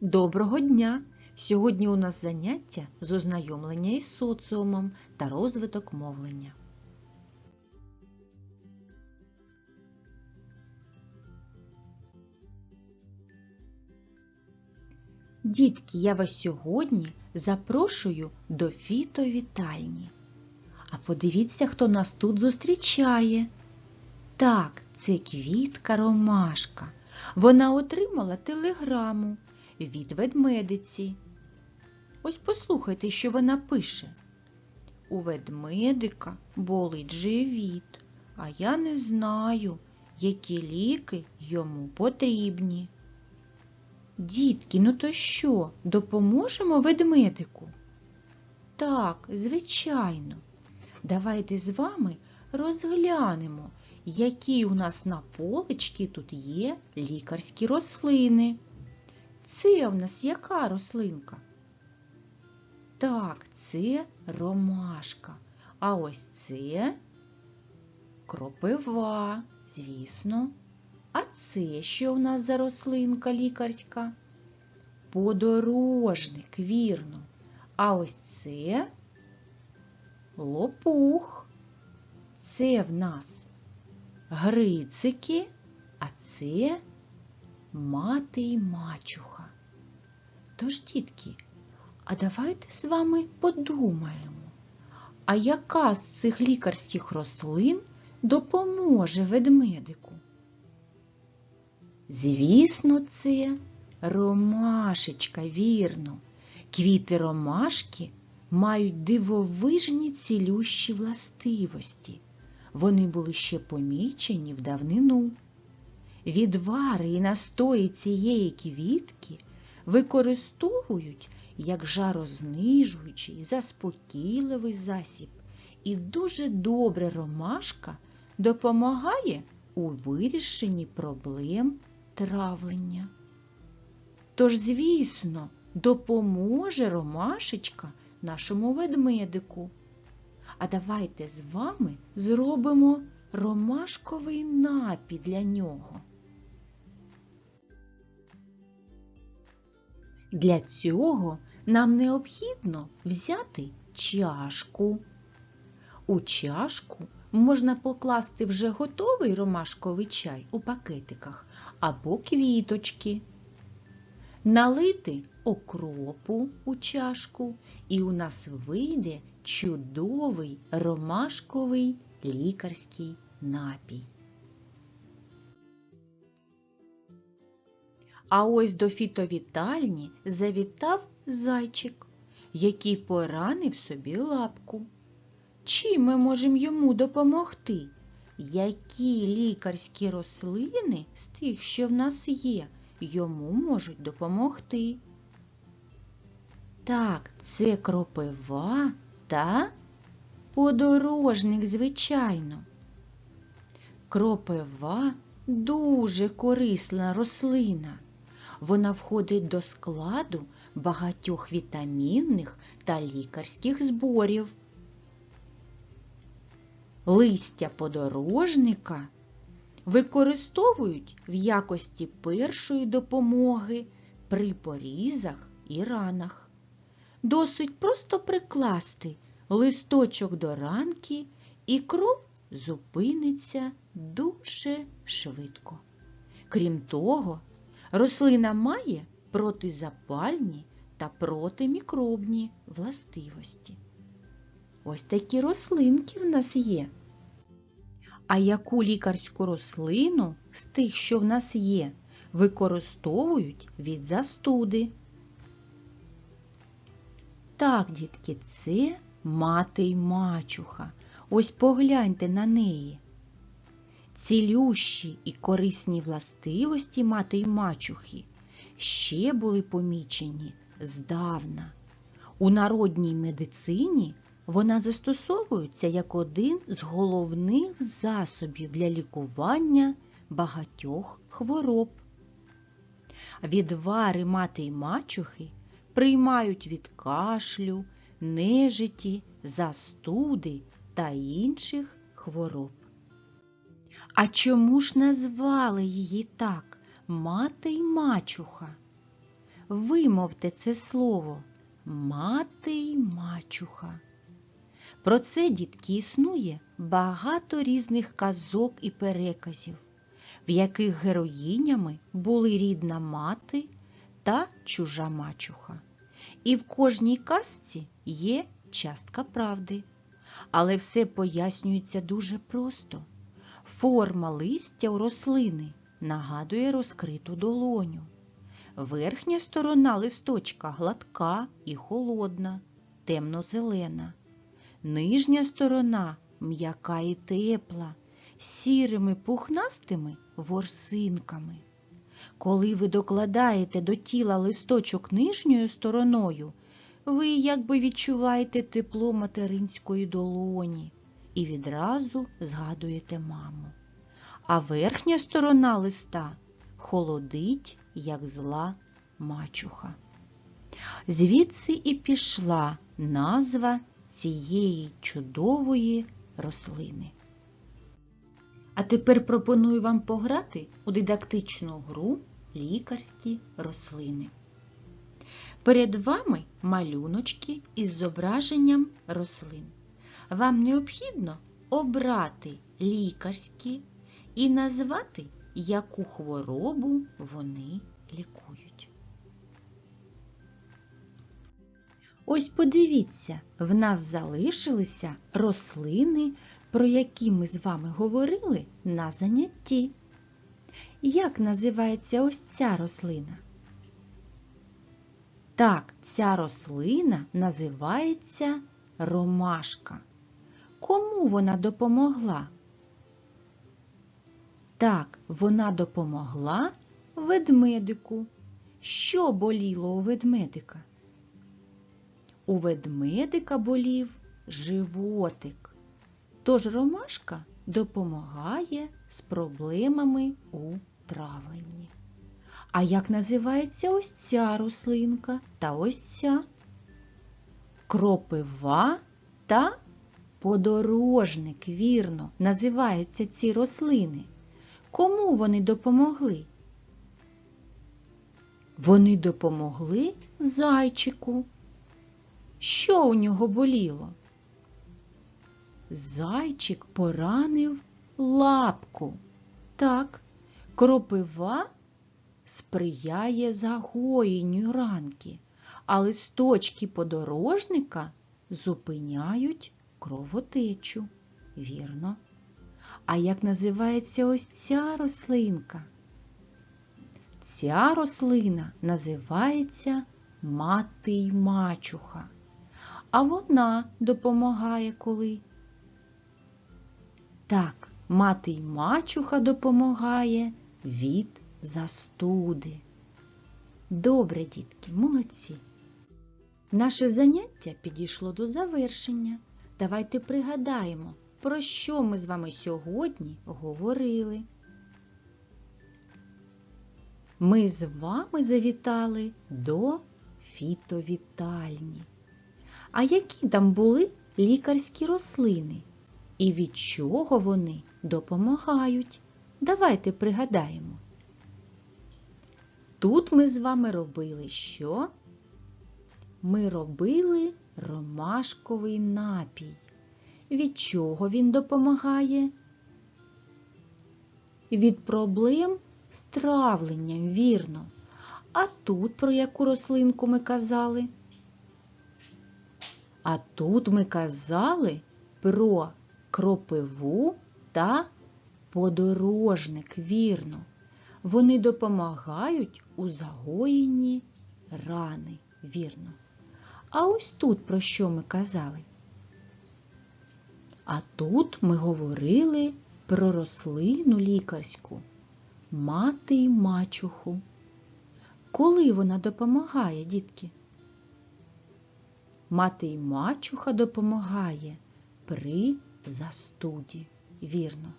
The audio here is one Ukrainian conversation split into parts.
Доброго дня! Сьогодні у нас заняття з ознайомлення із соціумом та розвиток мовлення. Дітки, я вас сьогодні запрошую до фітовітальні. А подивіться, хто нас тут зустрічає. Так, це квітка Ромашка. Вона отримала телеграму від ведмедиці. Ось послухайте, що вона пише. У ведмедика болить живіт, а я не знаю, які ліки йому потрібні. Дітки, ну то що, допоможемо ведмедику? Так, звичайно. Давайте з вами розглянемо, які у нас на поличці тут є лікарські рослини. Це в нас яка рослинка? Так, це ромашка. А ось це кропива, звісно. А це що в нас за рослинка лікарська? Подорожник, вірно. А ось це лопух. Це в нас грицики, а це мати й мачуха. Тож, дітки, а давайте з вами подумаємо, а яка з цих лікарських рослин допоможе ведмедику? Звісно, це ромашечка, вірно. Квіти ромашки мають дивовижні цілющі властивості. Вони були ще помічені в давнину. Відвари і настої цієї квітки використовують як жарознижуючий, заспокійливий засіб, і дуже добре ромашка допомагає у вирішенні проблем травлення. Тож, звісно, допоможе ромашечка нашому ведмедику. А давайте з вами зробимо ромашковий напій для нього. Для цього нам необхідно взяти чашку. У чашку можна покласти вже готовий ромашковий чай у пакетиках або квіточки, налити окропу у чашку, і у нас вийде чудовий ромашковий лікарський напій. А ось до фітовітальні завітав зайчик, який поранив собі лапку. Чим ми можемо йому допомогти? Які лікарські рослини з тих, що в нас є, йому можуть допомогти? Так, це кропива та подорожник, звичайно. Кропива дуже корисна рослина. Вона входить до складу багатьох вітамінних та лікарських зборів. Листя подорожника використовують в якості першої допомоги при порізах і ранах. Досить просто прикласти листочок до ранки, і кров зупиниться дуже швидко. Крім того, рослина має протизапальні та протимікробні властивості. Ось такі рослинки в нас є. А яку лікарську рослину з тих, що в нас є, використовують від застуди? Так, дітки, це мати й мачуха. Ось погляньте на неї. Цілющі і корисні властивості мати й мачухи ще були помічені здавна. У народній медицині вона застосовується як один з головних засобів для лікування багатьох хвороб. Відвари мати й мачухи приймають від кашлю, нежиті, застуди та інших хвороб. А чому ж назвали її так мати й мачуха? вимовте це слово мати й мачуха. Про це, дітки, існує багато різних казок і переказів, в яких героїнями були рідна мати та чужа мачуха. І в кожній казці є частка правди. Але все пояснюється дуже просто. Форма листя у рослини нагадує розкриту долоню. Верхня сторона листочка гладка і холодна, темно-зелена. Нижня сторона м'яка і тепла, сірими пухнастими ворсинками. Коли ви докладаєте до тіла листочок нижньою стороною, ви якби відчуваєте тепло материнської долоні і відразу згадуєте маму. А верхня сторона листа холодить, як зла мачуха. Звідси і пішла назва цієї чудової рослини. А тепер пропоную вам пограти у дидактичну гру лікарські рослини. Перед вами малюночки із зображенням рослин. Вам необхідно обрати лікарські і назвати, яку хворобу вони лікують. Ось подивіться, в нас залишилися рослини, про які ми з вами говорили на занятті. Як називається ось ця рослина? Так, ця рослина називається ромашка. Кому вона допомогла? Так, вона допомогла ведмедику. Що боліло у ведмедика? У ведмедика болів животик. Тож ромашка допомагає з проблемами у травленні. А як називається ось ця рослинка та ось ця? Кропива та подорожник, вірно, називаються ці рослини. Кому вони допомогли? Вони допомогли зайчику. Що у нього боліло? Зайчик поранив лапку. Так, кропива сприяє загоєнню ранки, а листочки подорожника зупиняють кровотечу. Вірно. А як називається ось ця рослинка? Ця рослина називається мати й мачуха. А вона допомагає коли? Так, мати й мачуха допомагає від застуди. Добре, дітки, молодці. Наше заняття підійшло до завершення. Давайте пригадаємо, про що ми з вами сьогодні говорили. Ми з вами завітали до фітовітальні. А які там були лікарські рослини? І від чого вони допомагають? Давайте пригадаємо. Тут ми з вами робили що? Ми робили ромашковий напій. Від чого він допомагає? Від проблем з травленням, вірно. А тут про яку рослинку ми казали? А тут ми казали про кропиву та подорожник, вірно. Вони допомагають у загоєнні рани, вірно. А ось тут про що ми казали? А тут ми говорили про рослину лікарську, мати й мачуху. Коли вона допомагає, дітки? Мати й мачуха допомагає при застуді, вірно.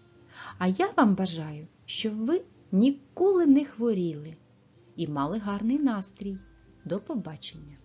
А я вам бажаю, щоб ви ніколи не хворіли і мали гарний настрій. До побачення!